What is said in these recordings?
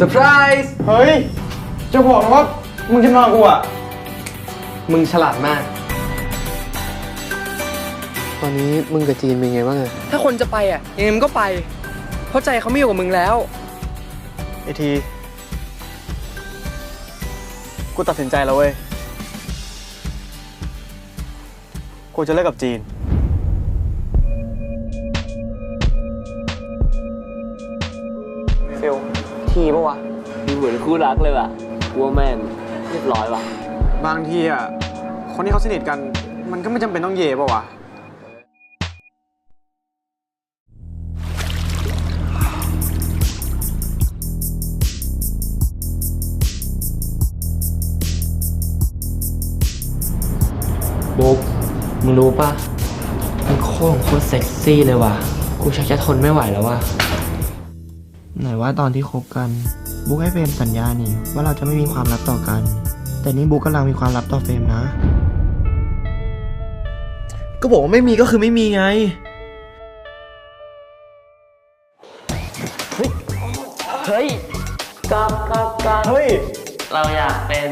เซอร์ไพรส์เฮ้ย จะบอกนะว่า มึงจะนอนกูอะ มึงฉลาดมาก ตอนนี้มึงกับจีนเป็นไงบ้างอะถ้าคนจะไปอะยังไงมันก็ไป เพราะใจเขาไม่อยู่กับมึงแล้ว ไอที กูตัดสินใจแล้วเว้ย กูจะเลิกกับจีน ฟิล ทีปะวะดูเหมือนคู่รักเลยว่ะกลัวแม่งเรียบร้อยว่ะ บางทีอะ คนที่เขาสนิทกัน มันก็ไม่จำเป็นต้องเย่ปะวะ บุ๊กมึงรู้ปะมันโคตรโคตรเซ็กซี่เลยว่ะ กูชักจะทนไม่ไหวแล้วว่ะ ไหนว่าตอนที่คบกัน บุ๊กให้เฟรมสัญญานี่ ว่าเราจะไม่มีความลับต่อกัน แต่นี่บุ๊กกำลังมีความลับต่อเฟรมนะ ก็บอกว่าไม่มีก็คือไม่มีไง เฮ้ยก็ก็ก็เฮ้ย เราอยากเป็น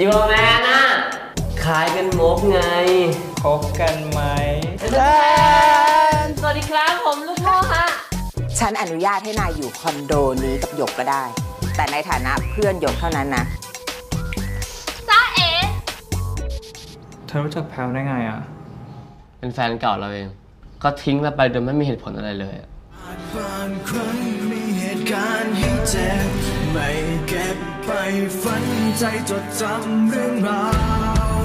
ยูแมนอะคล้ายเป็นมกไง คบกันไหมส ฉันอนุญาตให้นายอยู่คอนโดนี้กับหยกก็ได้ แต่ในฐานะเพื่อนหยกเท่านั้นนะเธอรู้จักแพลวได้ไงอะ เป็นแฟนเก่าเราเอง ก็ทิ้งเราไปโดยไม่มีเหตุผลอะไรเลยอะบางครั้งมีเหตุการณ์ให้เจ็บไม่เก็บไปฝันใจจดจำเรื่องราว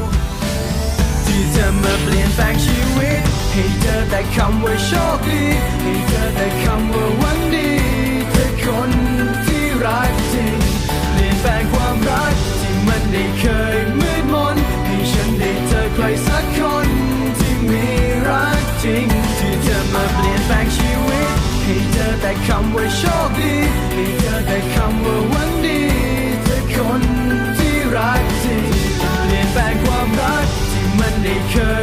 ที่จะมาเปลี่ยนแปลงชีวิต ให้เจอแต่คำว่าโชคดีให้เจอแต่คำว่าวังดีเธอคนที่รักจริงเปลี่ยนแปลงความรักที่มันได้เคยมืดมนให้ฉันได้เจอใครสักคนที่มีรักจริงที่จะมาเปลี่ยนแปลงชีวิตให้เจอแต่คำว่าโชคดีให้เจอแต่คำว่าวังดีเธอคนที่รักจริงเปลี่ยนแปลงความรักที่มันได้เคย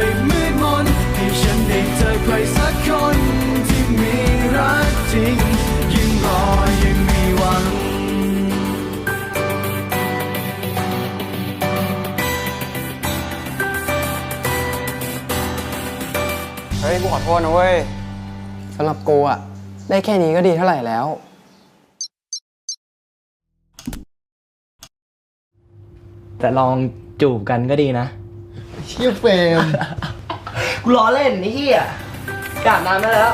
ฮ้ยกูขอโทษนะเว้ยสำหรับกูอะได้แค่นี้ก็ดีเท่าไหร่แล้ว แต่ลองจูบกันก็ดีนะ เชี่ยเฟรมกูล้อเล่นนี่เฮียกอาบน้ำได้แล้ว